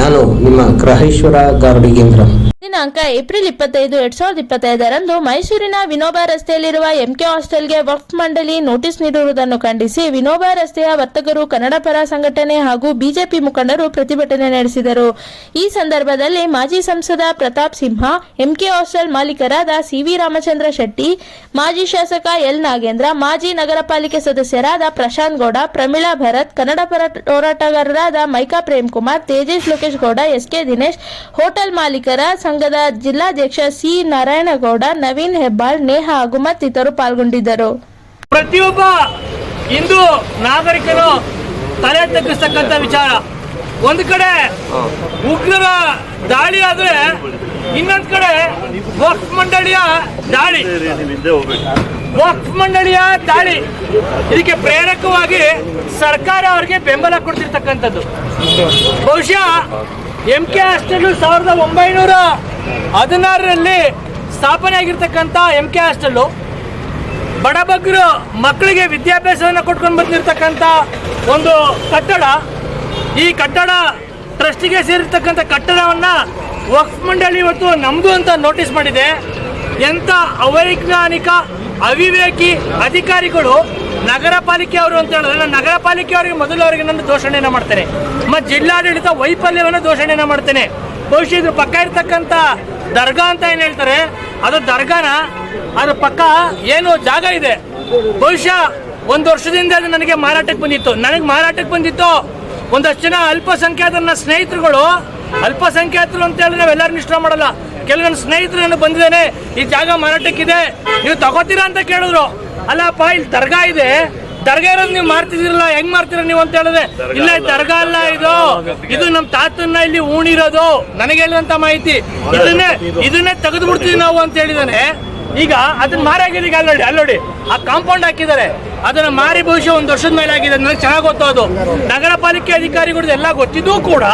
ನಾನು ನಿಮ್ಮ ಗ್ರಹೇಶ್ವರ ಗಾರ್ಡಿಗೇಂದ್ರ ದಿನಾಂಕ ಏಪ್ರಿಲ್ ಇಪ್ಪತ್ತೈದು, ಎರಡ್ ಸಾವಿರದ ಇಪ್ಪತ್ತೈದರಂದು ಮೈಸೂರಿನ ವಿನೋಬ ರಸ್ತೆಯಲ್ಲಿರುವ ಎಂಕೆ ಹಾಸ್ಟೆಲ್ಗೆ ವಕ್ಫ್ ಮಂಡಳಿ ನೋಟಿಸ್ ನೀಡಿರುವುದನ್ನು ಖಂಡಿಸಿ ವಿನೋಬ ರಸ್ತೆಯ ವರ್ತಕರು ಕನ್ನಡ ಪರ ಸಂಘಟನೆ ಹಾಗೂ ಬಿಜೆಪಿ ಮುಖಂಡರು ಪ್ರತಿಭಟನೆ ನಡೆಸಿದರು. ಈ ಸಂದರ್ಭದಲ್ಲಿ ಮಾಜಿ ಸಂಸದ ಪ್ರತಾಪ್ ಸಿಂಹ, ಎಂಕೆ ಹಾಸ್ಟೆಲ್ ಮಾಲೀಕರಾದ ಸಿವಿ ರಾಮಚಂದ್ರ ಶೆಟ್ಟಿ, ಮಾಜಿ ಶಾಸಕ ಎಲ್. ನಾಗೇಂದ್ರ, ಮಾಜಿ ನಗರ ಪಾಲಿಕೆ ಸದಸ್ಯರಾದ ಪ್ರಶಾಂತ್ ಗೌಡ, ಪ್ರಮೀಳಾ ಭರತ್, ಕನ್ನಡ ಪರ ಹೋರಾಟಗಾರರಾದ Maika Prem Kumar Tejesh Lokesh Gowda S K Dinesh hotel ಮಾಲೀಕರ ಸಂಘದ ಜಿಲ್ಲಾಧ್ಯಕ್ಷ ಸಿ ನಾರಾಯಣಗೌಡ ನವೀನ್ ಹೆಬ್ಬಾಳ್ ನೇಹ ಹಾಗೂ ಮತ್ತಿತರರು ಪಾಲ್ಗೊಂಡಿದ್ದರು. ಪ್ರತಿಯೊಬ್ಬ ಇಂದು ನಾಗರಿಕರು ತಲೆ ತಗ್ಗಿಸ್ತಕ್ಕಂಥ ವಿಚಾರ. ಒಂದು ಕಡೆ ಉಗ್ರರ ದಾಳಿ ಆದ್ರೆ ಇನ್ನೊಂದು ಕಡೆ ವಕ್ಫ್ ಮಂಡಳಿಯ ದಾಳಿ. ವಕ್ಫ್ ಮಂಡಳಿಯ ದಾಳಿ. ಇದಕ್ಕೆ ಪ್ರೇರಕವಾಗಿ ಸರ್ಕಾರ ಅವರಿಗೆ ಬೆಂಬಲ ಕೊಡ್ತಿರ್ತಕ್ಕಂಥದ್ದು. ಬಹುಶಃ ಎಂ ಕೆ ಹಾಸ್ಟೆಲ್ ಸಾವಿರದ ಒಂಬೈನೂರ ಹದಿನಾರರಲ್ಲಿ ಸ್ಥಾಪನೆ ಆಗಿರ್ತಕ್ಕಂಥ ಎಂ ಕೆ ಹಾಸ್ಟೆಲ್ಲು ಬಡಬಗ್ಗರು ಮಕ್ಕಳಿಗೆ ವಿದ್ಯಾಭ್ಯಾಸವನ್ನು ಕೊಟ್ಕೊಂಡು ಬಂದಿರತಕ್ಕಂಥ ಒಂದು ಕಟ್ಟಡ. ಈ ಕಟ್ಟಡ ಟ್ರಸ್ಟಿಗೆ ಸೇರಿರ್ತಕ್ಕಂಥ ಕಟ್ಟಡವನ್ನು ವಕ್ಫ್ ಮಂಡಳಿ ಇವತ್ತು ನಮ್ಮದು ಅಂತ ನೋಟಿಸ್ ಮಾಡಿದೆ. ಎಂಥ ಅವೈಜ್ಞಾನಿಕ, ಅವಿವೇಕಿ ಅಧಿಕಾರಿಗಳು ನಗರ ಪಾಲಿಕೆ ಅವರು ಅಂತ ಹೇಳಿದ್ರೆ ನಗರ ಪಾಲಿಕೆ ಅವರಿಗೆ ಮೊದಲು ಅವರಿಗೆ ನಾನು ದೋಷಣೆಯನ್ನು ಮಾಡ್ತೇನೆ. ಮತ್ತು ಜಿಲ್ಲಾಡಳಿತ ವೈಫಲ್ಯವನ್ನು ದೋಷಣೆಯನ್ನು ಮಾಡ್ತೇನೆ. ಬಹುಶಃ ಇದ್ರ ಪಕ್ಕ ಇರ್ತಕ್ಕಂಥ ದರ್ಗಾ ಅಂತ ಏನು ಹೇಳ್ತಾರೆ? ಅದು ದರ್ಗಾನ ಅದ್ರ ಪಕ್ಕ ಏನು ಜಾಗ ಇದೆ. ಬಹುಶಃ ಒಂದು ವರ್ಷದಿಂದ ಅದು ನನಗೆ ಮಾರಾಟಕ್ಕೆ ಬಂದಿತ್ತು. ನನಗೆ ಮಾರಾಟಕ್ಕೆ ಬಂದಿತ್ತು. ಒಂದಷ್ಟು ಜನ ಅಲ್ಪಸಂಖ್ಯಾತರ ನನ್ನ ಸ್ನೇಹಿತರುಗಳು ಅಲ್ಪಸಂಖ್ಯಾತರು ಅಂತ ಹೇಳಿ ನಾವೆಲ್ಲರೂ ಇಷ್ಟ ಮಾಡಲ್ಲ. ಕೆಲವು ನನ್ನ ಸ್ನೇಹಿತರು ಬಂದಿದ್ದೇನೆ ಈ ಜಾಗ ಮಾರಾಟಕ್ಕಿದೆ ನೀವು ತಗೋತೀರಾ ಅಂತ ಕೇಳಿದ್ರು. ಅಲ್ಲಪ್ಪ ಇಲ್ಲಿ ದರ್ಗಾ ಇದೆ. ದರ್ಗಾ ಇರೋದು ನೀವು ಮಾರ್ತಿದಿರಲ್ಲ ಹೆಂಗ್ ಮಾರ್ತೀರಾ ನೀವು ಅಂತ ಹೇಳಿದ್ರೆ ಇಲ್ಲ ದರ್ಗಾ ಅಲ್ಲ ಇದು. ಇದು ನಮ್ಮ ತಾತನ್ನ ಇಲ್ಲಿ ಊಣಿರೋದು ನನಗೆ ಹೇಳಿದಂತ ಮಾಹಿತಿ. ಇದನ್ನೇ ಇದನ್ನೇ ತೆಗೆದು ಬಿಡ್ತೀವಿ ನಾವು ಅಂತ ಹೇಳಿದಾನೆ ಈಗ ಅದನ್ನ ಮಾರಾಗಿದೆ ಈಗ ಅಲ್ಲೋಡಿ ಅಲ್ಲೋಡಿ. ಆ ಕಾಂಪೌಂಡ್ ಹಾಕಿದ್ದಾರೆ. ಅದನ್ನ ಮಾರಿ ಬಹುಶಃ ಒಂದು ವರ್ಷದ ಮೇಲೆ ಆಗಿದೆ. ನನಗೆ ಚೆನ್ನಾಗಿ ಗೊತ್ತು ಅದು. ನಗರ ಪಾಲಿಕೆ ಅಧಿಕಾರಿಗಳು ಎಲ್ಲ ಗೊತ್ತಿದ್ದೂ ಕೂಡ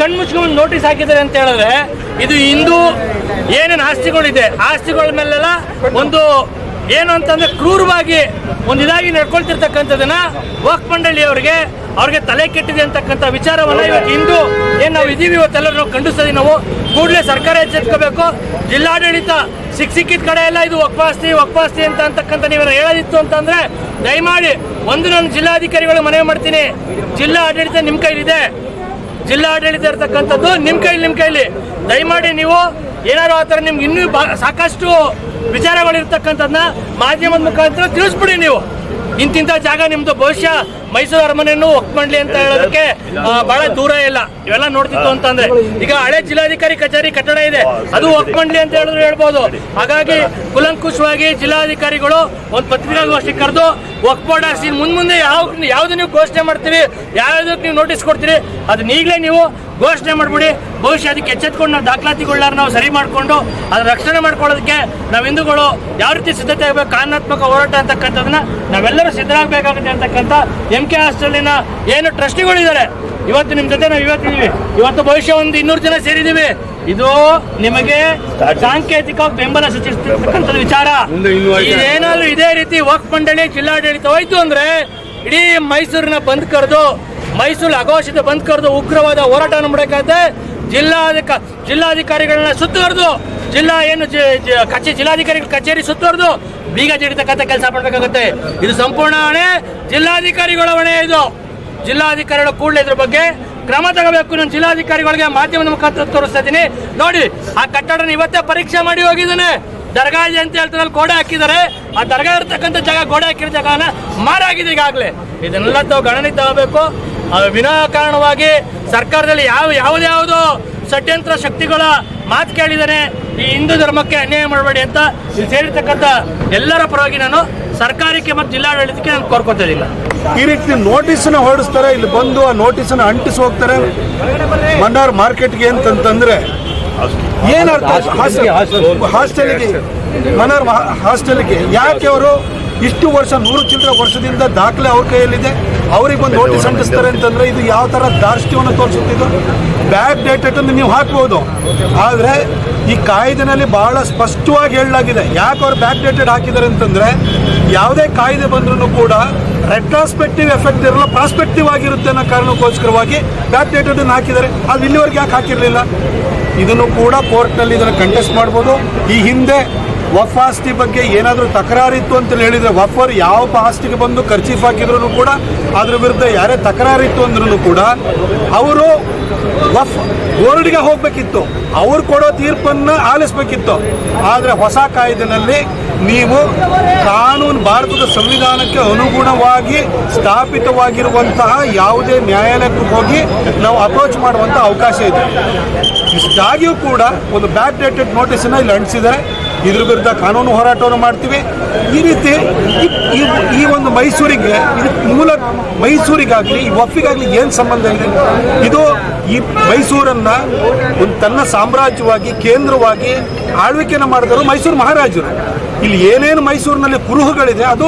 ಕಣ್ಮುಚ್ಕೊಂಡು ನೋಟಿಸ್ ಹಾಕಿದ್ದಾರೆ ಅಂತ ಹೇಳಿದ್ರೆ ಇದು ಹಿಂದೂ ಏನೇನು ಆಸ್ತಿಗಳಿದೆ? ಆಸ್ತಿಗಳ ಮೇಲೆಲ್ಲ ಒಂದು ಏನು ಅಂತಂದ್ರೆ ಕ್ರೂರವಾಗಿ ಒಂದು ಇದಾಗಿ ನಡ್ಕೊಳ್ತಿರ್ತಕ್ಕಂಥದ್ದನ್ನ ವಕ್ ಮಂಡಳಿ ಅವರಿಗೆ ಅವ್ರಿಗೆ ತಲೆ ಕೆಟ್ಟಿದೆ ಅಂತಕ್ಕಂಥ ವಿಚಾರವನ್ನ ಇವತ್ತು ಇಂದು ಏನು ನಾವು ಇದೀವಿ ಇವತ್ತೆಲ್ಲರೂ ನಾವು ಖಂಡಿಸ್ತೀವಿ ನಾವು ಕೂಡಲೇ ಸರ್ಕಾರ ಎಚ್ಚೆತ್ಕೋಬೇಕು. ಜಿಲ್ಲಾಡಳಿತ ಸಿಕ್ ಸಿಕ್ಕಿದ ಕಡೆ ಎಲ್ಲ ಇದು ಒಕ್ಪಾಸ್ತಿ ಒಕ್ಪಾಸ್ತಿ ಅಂತ ಅಂತಕ್ಕಂಥ ನೀವೇನು ಹೇಳದಿತ್ತು ಅಂತಂದ್ರೆ ದಯಮಾಡಿ ಒಂದು ನಾನು ಜಿಲ್ಲಾಧಿಕಾರಿಗಳು ಮನವಿ ಮಾಡ್ತೀನಿ. ಜಿಲ್ಲಾ ಆಡಳಿತ ನಿಮ್ಮ ಕೈಲಿದೆ. ಜಿಲ್ಲಾ ಇರತಕ್ಕಂಥದ್ದು ನಿಮ್ಮ ಕೈಲಿ ನಿಮ್ಮ ಕೈಲಿ. ದಯಮಾಡಿ ನೀವು ಏನಾದ್ರು ಆ ಥರ ನಿಮ್ಗೆ ಇನ್ನೂ ಸಾಕಷ್ಟು ಸಾಕಷ್ಟು ವಿಚಾರಗಳಿರ್ತಕ್ಕಂಥದ್ದನ್ನ ಮಾಧ್ಯಮದ ಮುಖಾಂತರ ತಿಳಿಸ್ಬಿಡಿ ನೀವು. ಇಂತಿಂಥ ಜಾಗ ನಿಮ್ದು ಭವಿಷ್ಯ ಮೈಸೂರು ಅರಮನೆಯನ್ನು ಒಕ್ ಮಂಡ್ಲಿ ಅಂತ ಹೇಳೋದಕ್ಕೆ ಬಹಳ ದೂರ ಇಲ್ಲ. ಇವೆಲ್ಲ ನೋಡ್ತಿತ್ತು ಅಂತಂದ್ರೆ. ಈಗ ಹಳೆ ಜಿಲ್ಲಾಧಿಕಾರಿ ಕಚೇರಿ ಕಟ್ಟಡ ಇದೆ. ಅದು ಒಕ್ ಮಂಡ್ಲಿ ಅಂತ ಹೇಳಿದ್ರು ಹೇಳ್ಬೋದು. ಹಾಗಾಗಿ ಕುಲಂಕುಷವಾಗಿ ಜಿಲ್ಲಾಧಿಕಾರಿಗಳು ಒಂದು ಪತ್ರಿಕಾಗೋಷ್ಠಿ ಕರೆದು ಒಕ್ ಮುಂದೆ ಮುಂದೆ ಯಾವ ಯಾವ್ದು ನೀವು ಘೋಷಣೆ ಮಾಡ್ತೀರಿ ಯಾವ್ದಕ್ಕೆ ನೀವು ನೋಟಿಸ್ ಕೊಡ್ತೀರಿ ಅದನ್ನ ಈಗಲೇ ನೀವು ಘೋಷಣೆ ಮಾಡ್ಬಿಡಿ. ಭವಿಷ್ಯ ಅದಕ್ಕೆ ಎಚ್ಚೆತ್ಕೊಂಡು ನಾವು ದಾಖಲಾತಿಗಳನ್ನ ನಾವು ಸರಿ ಮಾಡಿಕೊಂಡು ಅದರ ರಕ್ಷಣೆ ಮಾಡ್ಕೊಳ್ಳೋದಕ್ಕೆ ನಾವು ಹಿಂದೂಗಳು ಯಾವ ರೀತಿ ಸಿದ್ಧತೆ ಆಗಬೇಕು ಕಾನೂನಾತ್ಮಕ ಹೋರಾಟ ಅಂತಕ್ಕಂಥದ್ದನ್ನ ನಾವೆಲ್ಲರೂ ಸಿದ್ಧರಾಗಬೇಕಾಗುತ್ತೆ ಅಂತಕ್ಕಂಥ ಎಂ ಕೆ ಹಾಸ್ಟೆಲಿನ ಏನು ಟ್ರಸ್ಟಿಗಳಿದ್ದಾರೆ ಇವತ್ತು ನಿಮ್ಮ ಜೊತೆ ನಾವು ಇವತ್ತಿದ್ದೀವಿ ಇವತ್ತು ಭವಿಷ್ಯ ಒಂದು ಇನ್ನೂರು ಜನ ಸೇರಿದ್ದೀವಿ ಇದು ನಿಮಗೆ ಸಾಂಕೇತಿಕ ಬೆಂಬಲ ಸೂಚಿಸ್ತಕ್ಕಂಥದ್ದು ವಿಚಾರ. ಏನಾದ್ರೂ ಇದೇ ರೀತಿ ವಕ್ ಮಂಡಳಿ ಜಿಲ್ಲಾಡಳಿತ ಹೋಯ್ತು ಅಂದ್ರೆ ಇಡೀ ಮೈಸೂರಿನ ಬಂದ್ ಕರೆದು ಮೈಸೂರು ಅಘೋಷಿತ ಬಂದ್ ಕರೆದು ಉಗ್ರವಾದ ಹೋರಾಟ ಮಾಡಬೇಕಾದ್ರೆ ಜಿಲ್ಲಾಧಿಕ ಜಿಲ್ಲಾಧಿಕಾರಿಗಳನ್ನ ಸುತ್ತುವರೆದು, ಜಿಲ್ಲಾ ಏನು ಕಚೇರಿ ಜಿಲ್ಲಾಧಿಕಾರಿ ಕಚೇ ಜಿಲ್ಲಾಧಿಕಾರಿಗಳ ಕಚೇರಿ ಸುತ್ತುವರೆದು ಬೀಗ ಜಡಿತಕ್ಕಂಥ ಕೆಲಸ ಮಾಡಬೇಕಾಗುತ್ತೆ. ಇದು ಸಂಪೂರ್ಣ ಹೊಣೆ ಜಿಲ್ಲಾಧಿಕಾರಿಗಳ ಹೊಣೆ ಇದು. ಜಿಲ್ಲಾಧಿಕಾರಿಗಳ ಕೂಡಲೇ ಇದ್ರ ಬಗ್ಗೆ ಕ್ರಮ ತಗೋಬೇಕು. ನಾನು ಜಿಲ್ಲಾಧಿಕಾರಿಗಳಿಗೆ ಮಾಧ್ಯಮದ ಮುಖಾಂತರ ತೋರಿಸ್ತಾ ಇದ್ದೀನಿ. ನೋಡಿ, ಆ ಕಟ್ಟಡನ ಇವತ್ತೇ ಪರೀಕ್ಷೆ ಮಾಡಿ ಹೋಗಿದ್ದಾನೆ. ದರ್ಗಾ ಇದೆ ಅಂತ ಹೇಳ್ತಾರೆ ಗೋಡೆ ಹಾಕಿದ್ದಾರೆ. ಆ ದರ್ಗಾ ಇರ್ತಕ್ಕಂಥ ಜಾಗ ಗೋಡೆ ಹಾಕಿರೋ ಜಾಗನ ಮಾರಾಗಿದೆ ಈಗಾಗಲೇ ಇದನ್ನೆಲ್ಲ ತಾವು ಗಣನೆ ತಗೋಬೇಕು. ವಿನಾಕಾರಣವಾಗಿ ಸರ್ಕಾರದಲ್ಲಿ ಯಾವ ಯಾವುದ್ಯಾವುದೋ ಷಡ್ಯಂತ್ರ ಶಕ್ತಿಗಳ ಮಾತು ಕೇಳಿದ್ದಾನೆ. ಈ ಹಿಂದೂ ಧರ್ಮಕ್ಕೆ ಅನ್ಯಾಯ ಮಾಡಬೇಡಿ ಅಂತ ಸೇರಿರ್ತಕ್ಕಂಥ ಎಲ್ಲರ ಪರವಾಗಿ ನಾನು ಸರ್ಕಾರಕ್ಕೆ ಮತ್ತು ಜಿಲ್ಲಾಡಳಿತಕ್ಕೆ ನಾನು ಕೋರ್ಕೊತಿದ್ದಿಲ್ಲ ಈ ರೀತಿ ನೋಟಿಸನ್ನ ಹೊರಡಿಸ್ತಾರೆ, ಇಲ್ಲಿ ಬಂದು ಆ ನೋಟಿಸನ್ನ ಅಂಟಿಸಿ ಹೋಗ್ತಾರೆ. ಮನ್ನಾರ್ ಮಾರ್ಕೆಟ್ಗೆ ಅಂತಂತಂದ್ರೆ ಏನರ್ಥ ಹಾಸ್ಟೆಲ್ಗೆ ಮನ್ನಾರ್ ಹಾಸ್ಟೆಲ್ಗೆ ಯಾಕೆ ಅವರು ಇಷ್ಟು ವರ್ಷ ನೂರು ಚಿಲ್ಲರೆ ವರ್ಷದಿಂದ ದಾಖಲೆ ಅವ್ರ ಕೈಯಲ್ಲಿದೆ. ಅವ್ರಿಗೆ ಒಂದು ನೋಟಿಸ್ ಅಂಟಿಸ್ತಾರೆ ಅಂತಂದ್ರೆ ಇದು ಯಾವ ಥರ ದಾರ್ಷ್ಟ್ಯವನ್ನು ತೋರಿಸುತ್ತಿದ್ದು ಬ್ಯಾಕ್ ಅಂತ ನೀವು ಹಾಕ್ಬೋದು. ಆದರೆ ಈ ಕಾಯ್ದೆನಲ್ಲಿ ಬಹಳ ಸ್ಪಷ್ಟವಾಗಿ ಹೇಳಲಾಗಿದೆ. ಯಾಕೆ ಅವ್ರು ಬ್ಯಾಕ್ ಡೇಟೆಡ್ ಹಾಕಿದ್ದಾರೆ ಅಂತಂದ್ರೆ ಯಾವುದೇ ಕಾಯ್ದೆ ಬಂದ್ರೂ ಕೂಡ ರೆಟ್ರಾಸ್ಪೆಕ್ಟಿವ್ ಎಫೆಕ್ಟ್ ಇರಲ್ಲ ಪ್ರಾಸ್ಪೆಕ್ಟಿವ್ ಆಗಿರುತ್ತೆ ಅನ್ನೋ ಕಾರಣಕ್ಕೋಸ್ಕರವಾಗಿ ಬ್ಯಾಕ್ ಡೇಟೆಡ್ ಹಾಕಿದ್ದಾರೆ. ಅದು ಇಲ್ಲಿವರೆಗೆ ಯಾಕೆ ಹಾಕಿರಲಿಲ್ಲ? ಇದನ್ನು ಕೂಡ ಕೋರ್ಟ್ನಲ್ಲಿ ಇದನ್ನು ಕಂಟೆಸ್ಟ್ ಮಾಡ್ಬೋದು. ಈ ಹಿಂದೆ ವಫ್ ಆಸ್ತಿ ಬಗ್ಗೆ ಏನಾದರೂ ತಕರಾರಿತ್ತು ಅಂತ ಹೇಳಿದರೆ ವಫರ್ ಯಾವ ಆಸ್ತಿಗೆ ಬಂದು ಖರ್ಚೀಫ್ ಹಾಕಿದ್ರು ಕೂಡ ಅದ್ರ ವಿರುದ್ಧ ಯಾರೇ ತಕರಾರಿತ್ತು ಅಂದ್ರೂ ಕೂಡ ಅವರು ವಫ್ ಬೋರ್ಡ್ಗೆ ಹೋಗಬೇಕಿತ್ತು. ಅವ್ರು ಕೊಡೋ ತೀರ್ಪನ್ನು ಆಲಿಸಬೇಕಿತ್ತು. ಆದರೆ ಹೊಸ ಕಾಯ್ದೆನಲ್ಲಿ ನೀವು ಕಾನೂನು ಭಾರತದ ಸಂವಿಧಾನಕ್ಕೆ ಅನುಗುಣವಾಗಿ ಸ್ಥಾಪಿತವಾಗಿರುವಂತಹ ಯಾವುದೇ ನ್ಯಾಯಾಲಯಕ್ಕೆ ಹೋಗಿ ನಾವು ಅಪ್ರೋಚ್ ಮಾಡುವಂಥ ಅವಕಾಶ ಇದೆ. ಇಷ್ಟಾಗಿಯೂ ಕೂಡ ಒಂದು ಬ್ಯಾಕ್ ಡೇಟೆಡ್ ನೋಟಿಸನ್ನು ಇಲ್ಲಿ ಅಂಟಿಸಿದ್ದಾರೆ. ಇದ್ರ ವಿರುದ್ಧ ಕಾನೂನು ಹೋರಾಟವನ್ನು ಮಾಡ್ತೀವಿ. ಈ ರೀತಿ ಈ- ಒಂದು ಮೈಸೂರಿಗೆ, ಇದು ಮೂಲ ಮೈಸೂರಿಗಾಗಲಿ, ಈ ಒಪ್ಪಿಗಾಗಲಿ ಏನು ಸಂಬಂಧ ಇದೆ? ಇದು ಈ ಮೈಸೂರನ್ನ ಒಂದು ತನ್ನ ಸಾಮ್ರಾಜ್ಯವಾಗಿ, ಕೇಂದ್ರವಾಗಿ ಆಳ್ವಿಕೆಯನ್ನು ಮಾಡಿದವರು ಮೈಸೂರು ಮಹಾರಾಜರು. ಇಲ್ಲಿ ಏನೇನು ಮೈಸೂರಿನಲ್ಲಿ ಕುರುಹುಗಳಿದೆ, ಅದು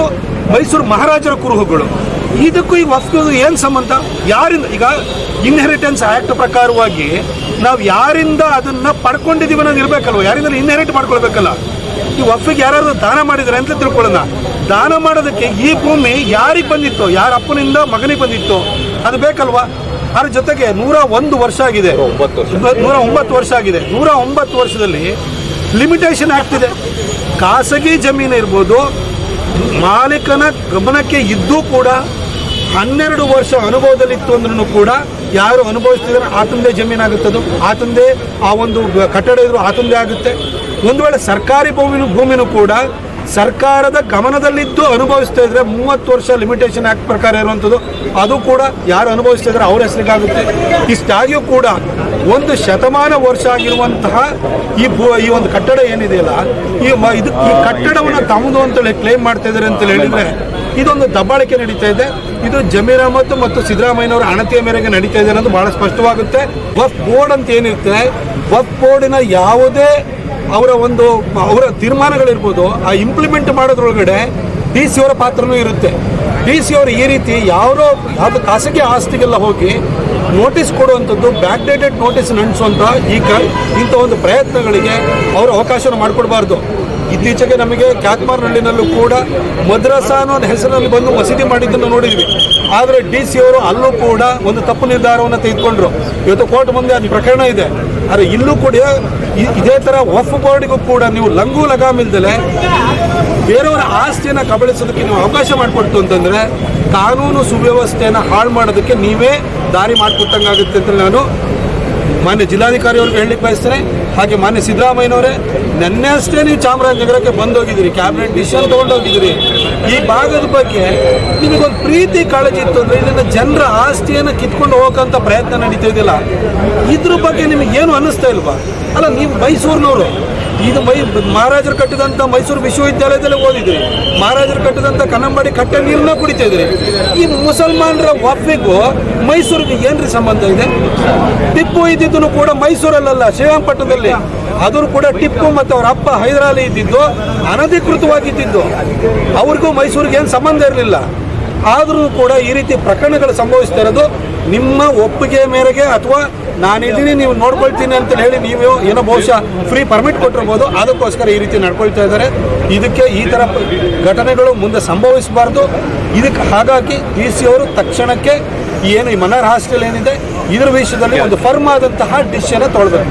ಮೈಸೂರು ಮಹಾರಾಜರ ಕುರುಹುಗಳು. ಇದಕ್ಕೂ ಈ ವಸ್ತು ಏನು ಸಂಬಂಧ? ಯಾರಿಂದ ಈಗ ಇನ್ಹೆರಿಟೆನ್ಸ್ ಆ್ಯಕ್ಟ್ ಪ್ರಕಾರವಾಗಿ ನಾವು ಯಾರಿಂದ ಅದನ್ನ ಪಡ್ಕೊಂಡಿದೀವಿ ಅನ್ನೋದು ಇರಬೇಕಲ್ವ? ಯಾರಿಂದ ಇನ್ಹೆರಿಟ್ ಮಾಡ್ಕೊಳ್ಬೇಕಲ್ಲ? ಈ ವಫಿಗೆ ಯಾರಾದರೂ ದಾನ ಮಾಡಿದ್ದಾರೆ ಅಂತ ತಿಳ್ಕೊಳ್ಳೋಣ. ದಾನ ಮಾಡೋದಕ್ಕೆ ಈ ಭೂಮಿ ಯಾರಿಗೆ ಬಂದಿತ್ತು ಯಾರ ಅಪ್ಪನಿಂದ ಮಗನಿಗೆ ಬಂದಿತ್ತು ಅದು ಬೇಕಲ್ವಾ? ಅದ್ರ ಜೊತೆಗೆ ನೂರ ಒಂದು ವರ್ಷ ಆಗಿದೆ. ನೂರ ಒಂಬತ್ತು ವರ್ಷ. ಆಗಿದೆ. ನೂರ ಒಂಬತ್ತು ವರ್ಷದಲ್ಲಿ ಲಿಮಿಟೇಷನ್ ಆಗ್ತಿದೆ ಖಾಸಗಿ ಜಮೀನು ಇರ್ಬೋದು ಮಾಲೀಕನ ಗಮನಕ್ಕೆ ಇದ್ದೂ ಕೂಡ ಹನ್ನೆರಡು ವರ್ಷ ಅನುಭವದಲ್ಲಿತ್ತು ಅಂದ್ರೂ ಕೂಡ ಯಾರು ಅನುಭವಿಸ್ತಿದ್ರೆ ಆತಂದೇ ಜಮೀನಾಗುತ್ತದು ಆತಂದೇ ಆ ಒಂದು ಕಟ್ಟಡ ಇದ್ರು ಆತಂದೇ ಆಗುತ್ತೆ. ಒಂದು ವೇಳೆ ಸರ್ಕಾರಿ ಭೂಮಿ ಭೂಮಿನೂ ಕೂಡ ಸರ್ಕಾರದ ಗಮನದಲ್ಲಿದ್ದು ಅನುಭವಿಸ್ತಾ ಇದ್ರೆ ಮೂವತ್ತು ವರ್ಷ ಲಿಮಿಟೇಷನ್ ಆಕ್ಟ್ ಪ್ರಕಾರ ಇರುವಂಥದ್ದು, ಅದು ಕೂಡ ಯಾರು ಅನುಭವಿಸ್ತಾ ಇದ್ರೆ ಅವ್ರ ಹೆಸರಿಗಾಗುತ್ತೆ. ಇಷ್ಟಾಗಿಯೂ ಕೂಡ ಒಂದು ಶತಮಾನ ವರ್ಷ ಆಗಿರುವಂತಹ ಈ ಈ ಒಂದು ಕಟ್ಟಡ ಏನಿದೆಯಲ್ಲ ಈ ಇದು ಈ ಕಟ್ಟಡವನ್ನು ತಮ್ಮದು ಅಂತೇಳಿ ಕ್ಲೇಮ್ ಮಾಡ್ತಾ ಇದ್ದಾರೆ ಅಂತ ಹೇಳಿದ್ರೆ, ಇದೊಂದು ದಬ್ಬಾಳಿಕೆ ನಡೀತಾ ಇದೆ. ಇದು ಜಮೀರ್ ಅಹಮದ್ ಮತ್ತು ಸಿದ್ದರಾಮಯ್ಯನವರ ಅಣತಿಯ ಮೇರೆಗೆ ನಡೀತಾ ಇದೆ ಅನ್ನೋದು ಬಹಳ ಸ್ಪಷ್ಟವಾಗುತ್ತೆ. ವಫ್ ಬೋರ್ಡ್ ಅಂತ ಏನಿರುತ್ತೆ ವಫ್ ಬೋರ್ಡಿನ ಯಾವುದೇ ಅವರ ಒಂದು, ಅವರ ತೀರ್ಮಾನಗಳಿರ್ಬೋದು, ಆ ಇಂಪ್ಲಿಮೆಂಟ್ ಮಾಡೋದ್ರೊಳಗಡೆ ಡಿ ಸಿ ಅವರ ಪಾತ್ರನೂ ಇರುತ್ತೆ. ಡಿ ಸಿ ಅವರು ಈ ರೀತಿ ಯಾರೋ ಯಾವುದು ಖಾಸಗಿ ಆಸ್ತಿಗೆಲ್ಲ ಹೋಗಿ ನೋಟಿಸ್ ಕೊಡುವಂಥದ್ದು ಬ್ಯಾಕ್ ಡೇಟೆಡ್ ನೋಟಿಸ್ ನಡೆಸುವಂಥ ಈ ಕ ಇಂಥ ಒಂದು ಪ್ರಯತ್ನಗಳಿಗೆ ಅವರು ಅವಕಾಶವನ್ನು ಮಾಡಿಕೊಡಬಾರ್ದು. ಇತ್ತೀಚೆಗೆ ನಮಗೆ ಕ್ಯಾತ್ಮಾರ್ನಹಳ್ಳಿನಲ್ಲೂ ಕೂಡ ಮದ್ರಸಾ ಅನ್ನೋ ಒಂದು ಹೆಸರಿನಲ್ಲಿ ಬಂದು ಮಸೀದಿ ಮಾಡಿದ್ದನ್ನು ನೋಡಿದ್ವಿ. ಆದರೆ ಡಿ ಸಿ ಅವರು ಅಲ್ಲೂ ಕೂಡ ಒಂದು ತಪ್ಪು ನಿರ್ಧಾರವನ್ನು ತೆಗೆದುಕೊಂಡ್ರು. ಇವತ್ತು ಕೋರ್ಟ್ ಮುಂದೆ ಅಲ್ಲಿ ಪ್ರಕರಣ ಇದೆ. ಆದರೆ ಇಲ್ಲೂ ಕೂಡ ಇದೇ ಥರ ವಫ್ ಬೋರ್ಡಿಗೂ ಕೂಡ ನೀವು ಲಂಗು ಲಗಾಮಿಲ್ದಲೆ ಬೇರೆಯವರ ಆಸ್ತಿಯನ್ನು ಕಬಳಿಸೋದಕ್ಕೆ ನೀವು ಅವಕಾಶ ಮಾಡಿಕೊಡ್ತು ಅಂತಂದರೆ ಕಾನೂನು ಸುವ್ಯವಸ್ಥೆಯನ್ನು ಹಾಳು ಮಾಡೋದಕ್ಕೆ ನೀವೇ ದಾರಿ ಮಾಡಿಕೊಟ್ಟಂಗಾಗುತ್ತೆ ಅಂತ ನಾನು ಮಾನ್ಯ ಜಿಲ್ಲಾಧಿಕಾರಿ ಅವ್ರಿಗೆ ಹೇಳಲಿಕ್ಕೆ ಬಯಸ್ತೇನೆ. ಹಾಗೆ ಮಾನ್ಯ ಸಿದ್ದರಾಮಯ್ಯನವರೇ, ನೆನ್ನೆ ಅಷ್ಟೇ ನೀವು ಚಾಮರಾಜನಗರಕ್ಕೆ ಬಂದೋಗಿದ್ದೀರಿ ಕ್ಯಾಬಿನೆಟ್ ಡಿಸಿಷನ್ ತೊಗೊಂಡೋಗಿದ್ದೀರಿ. ಈ ಭಾಗದ ಬಗ್ಗೆ ನಿಮಗೊಂದು ಪ್ರೀತಿ ಕಾಳಜಿ ಇತ್ತು ಅಂದರೆ ಇದನ್ನು ಜನರ ಆಸ್ತಿಯನ್ನು ಕಿತ್ಕೊಂಡು ಹೋಗೋಕ್ಕಂಥ ಪ್ರಯತ್ನ ನಡೀತಾ ಇದೆಯಲ್ಲ? ಇದ್ರ ಬಗ್ಗೆ ನಿಮಗೆ ಏನು ಅನ್ನಿಸ್ತಾ ಇಲ್ವಾ? ಅಲ್ಲ, ನೀವು ಮೈಸೂರಿನವರು ಇದು ಮೈ ಮಹಾರಾಜರು ಕಟ್ಟಿದಂಥ ಮೈಸೂರು ವಿಶ್ವವಿದ್ಯಾಲಯದಲ್ಲಿ ಓದಿದ್ರಿ. ಮಹಾರಾಜರು ಕಟ್ಟಿದಂಥ ಕನ್ನಂಬಾಡಿ ಕಟ್ಟೆ ನೀರನ್ನ ಕುಡಿತಾ ಇದ್ರಿ. ಈ ಮುಸಲ್ಮಾನರ ಒಪ್ಪಿಗೂ ಮೈಸೂರಿಗೆ ಏನ್ರಿ ಸಂಬಂಧ ಇದೆ? ಟಿಪ್ಪು ಇದ್ದಿದ್ದು ಕೂಡ ಮೈಸೂರಲ್ಲ ಶ್ರೀರಂಗಪಟ್ಟಣದಲ್ಲಿ ಆದರೂ ಕೂಡ ಟಿಪ್ಪು ಮತ್ತು ಅವರ ಅಪ್ಪ ಹೈದರಾಲಿ ಇದ್ದಿದ್ದು ಅನಧಿಕೃತವಾಗಿದ್ದಿದ್ದು ಅವ್ರಿಗೂ ಮೈಸೂರಿಗೆ ಏನು ಸಂಬಂಧ ಇರಲಿಲ್ಲ. ಆದರೂ ಕೂಡ ಈ ರೀತಿ ಪ್ರಕರಣಗಳು ಸಂಭವಿಸ್ತಾ ಇರೋದು ನಿಮ್ಮ ಒಪ್ಪಿಗೆ ಮೇರೆಗೆ ಅಥವಾ ನಾನಿದ್ದೀನಿ, ನೀವು ನೋಡ್ಕೊಳ್ತೀನಿ ಅಂತ ಹೇಳಿ ನೀವು ಏನೋ ಬಹುಶಃ ಫ್ರೀ ಪರ್ಮಿಟ್ ಕೊಟ್ಟಿರ್ಬೋದು, ಅದಕ್ಕೋಸ್ಕರ ಈ ರೀತಿ ನಡ್ಕೊಳ್ತಾ ಇದ್ದಾರೆ. ಇದಕ್ಕೆ ಈ ಥರ ಘಟನೆಗಳು ಮುಂದೆ ಸಂಭವಿಸಬಾರ್ದು. ಇದಕ್ಕೆ ಹಾಗಾಗಿ ಡಿ ಸಿ ಅವರು ತಕ್ಷಣಕ್ಕೆ ಏನು ಈ ಮನಾರ್ ಹಾಸ್ಟೆಲ್ ಏನಿದೆ? ಇದ್ರ ವಿಷಯದಲ್ಲಿ ಒಂದು ಫರ್ಮ್ ಆದಂತಹ ಡಿಸಿಷನ್ ತೊಗೊಳ್ಬೇಕು.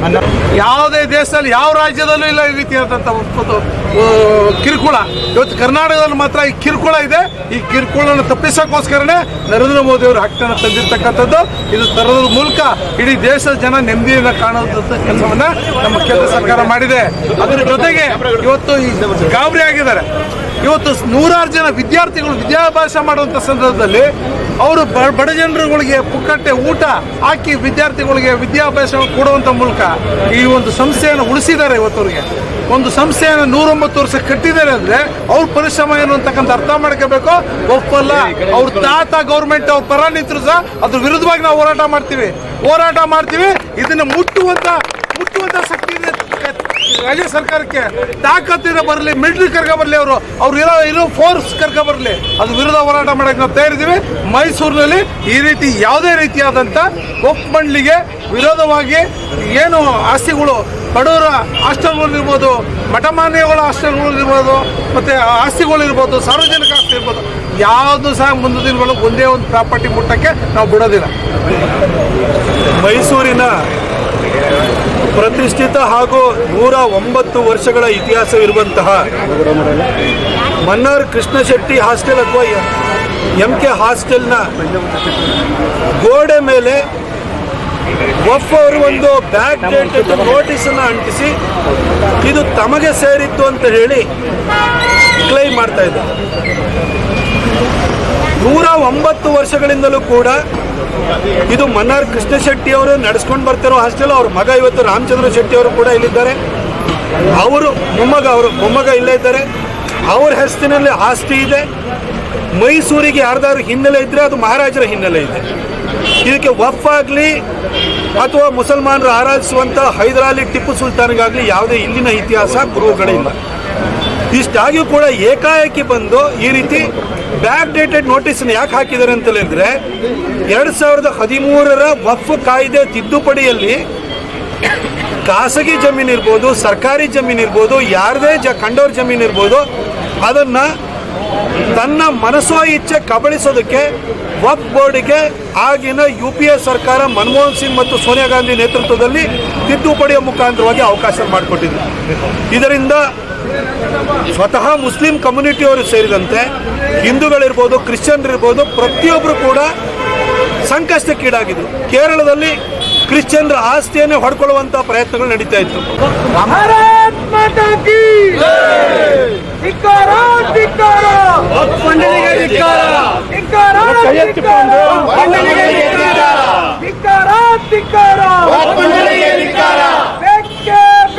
ಯಾವುದೇ ದೇಶದಲ್ಲಿ ಯಾವ ರಾಜ್ಯದಲ್ಲೂ ಇಲ್ಲ ಈ ರೀತಿಯಾದಂಥ ಒಂದು ಕಿರುಕುಳ. ಇವತ್ತು ಕರ್ನಾಟಕದಲ್ಲಿ ಮಾತ್ರ ಈ ಕಿರುಕುಳ ಇದೆ. ಈ ಕಿರುಕುಳನ ತಪ್ಪಿಸೋಕ್ಕೋಸ್ಕರನೇ ನರೇಂದ್ರ ಮೋದಿ ಅವರು ಆಕ್ಟನ್ನು ತಂದಿರ್ತಕ್ಕಂಥದ್ದು. ಇದು ತರೋದ್ರ ಮೂಲಕ ಇಡೀ ದೇಶದ ಜನ ನೆಮ್ಮದಿಯಿಂದ ಕಾಣುವಂಥ ಕೆಲಸವನ್ನ ನಮ್ಮ ಕೇಂದ್ರ ಸರ್ಕಾರ ಮಾಡಿದೆ. ಅದರ ಜೊತೆಗೆ ಇವತ್ತು ಈ ಗಾಬರಿ ಆಗಿದ್ದಾರೆ. ಇವತ್ತು ನೂರಾರು ಜನ ವಿದ್ಯಾರ್ಥಿಗಳು ವಿದ್ಯಾಭ್ಯಾಸ ಮಾಡುವಂಥ ಸಂದರ್ಭದಲ್ಲಿ ಅವರು ಬಡ ಜನರುಗಳಿಗೆ ಪುಕ್ಕಟ್ಟೆ ಊಟ ಹಾಕಿ ವಿದ್ಯಾರ್ಥಿಗಳಿಗೆ ವಿದ್ಯಾಭ್ಯಾಸ ಕೊಡುವಂಥ ಮೂಲಕ ಈ ಒಂದು ಸಂಸ್ಥೆಯನ್ನು ಉಳಿಸಿದ್ದಾರೆ ಇವತ್ತವರಿಗೆ ಒಂದು ಸಂಸ್ಥೆಯನ್ನು ನೂರೊಂಬತ್ತು ವರ್ಷ ಕಟ್ಟಿದ್ದಾರೆ ಅಂದರೆ ಅವ್ರ ಪರಿಶ್ರಮ ಏನು ಅಂತಕ್ಕಂಥ ಅರ್ಥ ಮಾಡ್ಕೋಬೇಕು. ಒಪ್ಪಲ್ಲ, ಅವ್ರ ತಾತ ಗೌರ್ಮೆಂಟ್ ಅವ್ರ ಪರ ನಿಂತರು ಸಹ ಅದ್ರ ವಿರುದ್ಧವಾಗಿ ನಾವು ಹೋರಾಟ ಮಾಡ್ತೀವಿ. ಹೋರಾಟ ಮಾಡ್ತೀವಿ. ಇದನ್ನ ಮುಟ್ಟುವಂಥ ಮುಟ್ಟುವಂಥ ಶಕ್ತಿ ಇದೆ ರಾಜ್ಯ ಸರ್ಕಾರಕ್ಕೆ ತಾಕತ್ತಿನ ಬರಲಿ ಮಿಲಿಟರಿ ಕರ್ಕ ಬರಲಿ ಅವರು. ಅವ್ರು ಇರೋ ಇರೋ ಫೋರ್ಸ್ ಕರ್ಕ ಬರಲಿ. ಅದು ವಿರೋಧ ಹೋರಾಟ ಮಾಡಕ್ಕೆ ನಾವು ತಯಾರಿದ್ದೀವಿ. ಮೈಸೂರಿನಲ್ಲಿ ಈ ರೀತಿ ಯಾವುದೇ ರೀತಿಯಾದಂಥ ಒಪ್ ವಿರೋಧವಾಗಿ ಏನು ಆಸ್ತಿಗಳು ಬಡವರ ಹಾಸ್ಟೆಲ್ಗಳಿರ್ಬೋದು ಮಠಮಾನ್ಯಗಳ ಹಾಸ್ಟೆಲ್ಗಳಿರ್ಬೋದು ಮತ್ತು ಆಸ್ತಿಗಳಿರ್ಬೋದು ಸಾರ್ವಜನಿಕ ಆಸ್ತಿ ಇರ್ಬೋದು, ಯಾವುದು ಸಹ ಮುಂದಿನ ದಿನಗಳು ಒಂದೇ ಒಂದು ಪ್ರಾಪರ್ಟಿ ಮುಟ್ಟಕ್ಕೆ ನಾವು ಬಿಡೋದಿಲ್ಲ. ಮೈಸೂರಿನ ಪ್ರತಿಷ್ಠಿತ ಹಾಗೂ ನೂರ ಒಂಬತ್ತು ವರ್ಷಗಳ ಇತಿಹಾಸವಿರುವಂತಹ ಮನ್ನಾರ್ ಕೃಷ್ಣಶೆಟ್ಟಿ ಹಾಸ್ಟೆಲ್ ಅಥವಾ ಎಂ ಕೆ ಹಾಸ್ಟೆಲ್ನ ಗೋಡೆ ಮೇಲೆ ವಫ್ ಅವರು ಒಂದು ಬ್ಯಾಕ್ ನೋಟಿಸ್ ಅನ್ನು ಅಂಟಿಸಿ ಇದು ತಮಗೆ ಸೇರಿತ್ತು ಅಂತ ಹೇಳಿ ಕ್ಲೈಮ್ ಮಾಡ್ತಾ ಇದ್ದಾರೆ. ನೂರ ಒಂಬತ್ತು ವರ್ಷಗಳಿಂದಲೂ ಕೂಡ ಇದು ಮನ್ನಾರ್ ಕೃಷ್ಣ ಶೆಟ್ಟಿ ಅವರು ನಡೆಸ್ಕೊಂಡು ಬರ್ತಿರೋ ಹಾಸ್ಟೆಲ್, ಅವ್ರ ಮಗ ಇವತ್ತು ರಾಮಚಂದ್ರ ಶೆಟ್ಟಿ ಅವರು ಕೂಡ ಇಲ್ಲಿದ್ದಾರೆ. ಅವರು ಮೊಮ್ಮಗ ಅವರು ಮೊಮ್ಮಗ ಇಲ್ಲೇ ಇದ್ದಾರೆ. ಅವ್ರ ಹೆಸರಿನಲ್ಲಿ ಆಸ್ತಿ ಇದೆ. ಮೈಸೂರಿಗೆ ಯಾರ್ದಾದ್ರು ಹಿನ್ನೆಲೆ ಇದ್ದರೆ ಅದು ಮಹಾರಾಜರ ಹಿನ್ನೆಲೆ ಇದೆ. ಇದಕ್ಕೆ ವಫ್ ಆಗಲಿ ಅಥವಾ ಮುಸಲ್ಮಾನರು ಆರಾಧಿಸುವಂಥ ಹೈದರಾಲಿ ಟಿಪ್ಪು ಸುಲ್ತಾನ್ಗಾಗಲಿ ಯಾವುದೇ ಇಲ್ಲಿನ ಇತಿಹಾಸ ಗುರುಗಳಿಲ್ಲ ಇಷ್ಟಾಗಿಯೂ ಕೂಡ ಏಕಾಏಕಿ ಬಂದು ಈ ರೀತಿ ಬ್ಯಾಕ್ ಡೇಟೆಡ್ ನೋಟಿಸ್ ಯಾಕೆ ಹಾಕಿದ್ದಾರೆ ಅಂತ ಹೇಳಿದ್ರೆ ಎರಡು ಸಾವಿರದ ಹದಿಮೂರರ ವಫ್ ಕಾಯ್ದೆ ತಿದ್ದುಪಡಿಯಲ್ಲಿ ಖಾಸಗಿ ಜಮೀನು ಇರ್ಬೋದು, ಸರ್ಕಾರಿ ಜಮೀನು ಇರ್ಬೋದು, ಯಾರದೇ ಜ ಕಂಡೋರ್ ಜಮೀನು ಇರ್ಬೋದು, ಅದನ್ನು ತನ್ನ ಮನಸ್ಸೋ ಇಚ್ಛೆ ಕಬಳಿಸೋದಕ್ಕೆ ವಫ್ ಬೋರ್ಡ್ಗೆ ಆಗಿನ ಯು ಪಿ ಎ ಸರ್ಕಾರ ಮನಮೋಹನ್ ಸಿಂಗ್ ಮತ್ತು ಸೋನಿಯಾ ಗಾಂಧಿ ನೇತೃತ್ವದಲ್ಲಿ ತಿದ್ದುಪಡಿಯ ಮುಖಾಂತರವಾಗಿ ಅವಕಾಶ ಮಾಡಿಕೊಟ್ಟಿದ್ರು. ಇದರಿಂದ ಸ್ವತಃ ಮುಸ್ಲಿಂ ಕಮ್ಯುನಿಟಿಯವರು ಸೇರಿದಂತೆ ಹಿಂದೂಗಳಿರ್ಬೋದು ಕ್ರಿಶ್ಚಿಯನ್ರಿರ್ಬೋದು ಪ್ರತಿಯೊಬ್ಬರು ಕೂಡ ಸಂಕಷ್ಟಕ್ಕೀಡಾಗಿದ್ರು ಕೇರಳದಲ್ಲಿ ಕ್ರಿಶ್ಚಿಯನ್ರ ಆಸ್ತಿಯನ್ನೇ ಹೊಡ್ಕೊಳ್ಳುವಂಥ ಪ್ರಯತ್ನಗಳು ನಡೀತಾ ಇತ್ತು.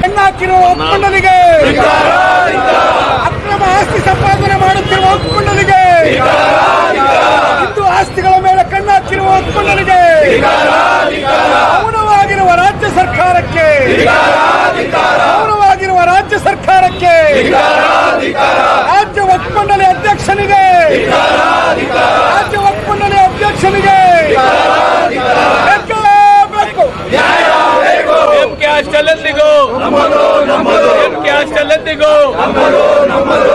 ಹೆಣ್ಣಾಕಿರುವ ಒಪ್ಪಂದನಿಗೆ ಅಕ್ರಮ ಆಸ್ತಿ ಸಂಪಾದನೆ ಮಾಡುತ್ತಿರುವ ಒಪ್ಪಂದನಿಗೆ ಹಿಂದೂ ಆಸ್ತಿಗಳ ಮೇಲೆ ಕಣ್ಣಾಕಿರುವ ಒಪ್ಪಂದನಿಗೆ ಮೌನವಾಗಿರುವ ರಾಜ್ಯ ಸರ್ಕಾರಕ್ಕೆ ಮೌನವಾಗಿರುವ ರಾಜ್ಯ ಸರ್ಕಾರಕ್ಕೆ ರಾಜ್ಯ ಒಪ್ಪಂದಲಿ ಅಧ್ಯಕ್ಷನಿಗೆ ರಾಜ್ಯ ಒಪ್ಪಂದಲಿ ಅಧ್ಯಕ್ಷನಿಗೆ ಬೇಕೇ ಬೇಕು ಎಂಕೆ ಹಾಸ್ಟೆಲ್ಲೆಂದಿಗೂ ಎಂಕೆ ಹಾಸ್ಟೆಲ್ಲೆಂದಿಗೂ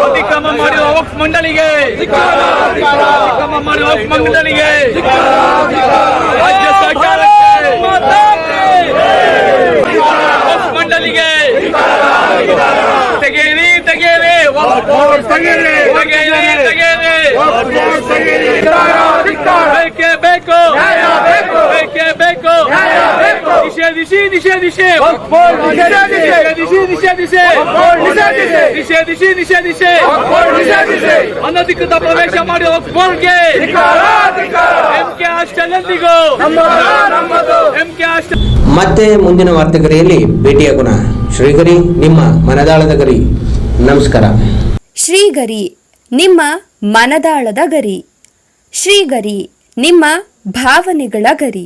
ಅತಿಕ್ರಮ ಮಾಡಿರುವ ವಕ್ಫ್ ಮಂಡಳಿಗೆ ಅತಿಕ್ರಮ ಮಾಡಿರುವ ವಕ್ಫ್ ಮಂಡಳಿಗೆ ರಾಜ್ಯ ಸರ್ಕಾರಕ್ಕೆ ವಕ್ಫ್ ಮಂಡಳಿಗೆ ತೆಗೆಯಿರಿ ತೆಗೆಯಿರಿ ವಕ್ಫ್ ಬೋರ್ಡ್ ತೆಗೆಯಿರಿ ತೆಗೆಯಿರಿ ತೆಗೆಯಿರಿ ಬೇಕೇ ಬೇಕು ಬೇಕೇ ಬೇಕು ನಿಷೇಧಿಸಿ ನಿಷೇಧಿಸಿ ನಿಷೇಧಿಸಿ ನಿಷೇಧಿಸಿ ನಿಷೇಧಿಸಿ ನಿಷೇಧಿಸಿ ಅನಧಿಕೃತ ಪ್ರವೇಶ ಮಾಡಿ ಬೋರ್ಡ್ಗೆ ಎಂ ಕೆ ಹಾಸ್ಟೆಲ್ ಎಂದಿಗೂ ಎಂ ಕೆ ಹಾಸ್ಟೆಲ್ ಮತ್ತೆ ಮುಂದಿನ ವಾರ್ತೆಗರಿಯಲ್ಲಿ ಭೇಟಿಯಾಗೋಣ ಶ್ರೀಗರಿ ನಿಮ್ಮ ಮನದಾಳದ ಗರಿ. ನಮಸ್ಕಾರ. ಶ್ರೀಗರಿ ನಿಮ್ಮ ಮನದಾಳದ ಗರಿ. ಶ್ರೀಗರಿ ನಿಮ್ಮ ಭಾವನೆಗಳ ಗರಿ.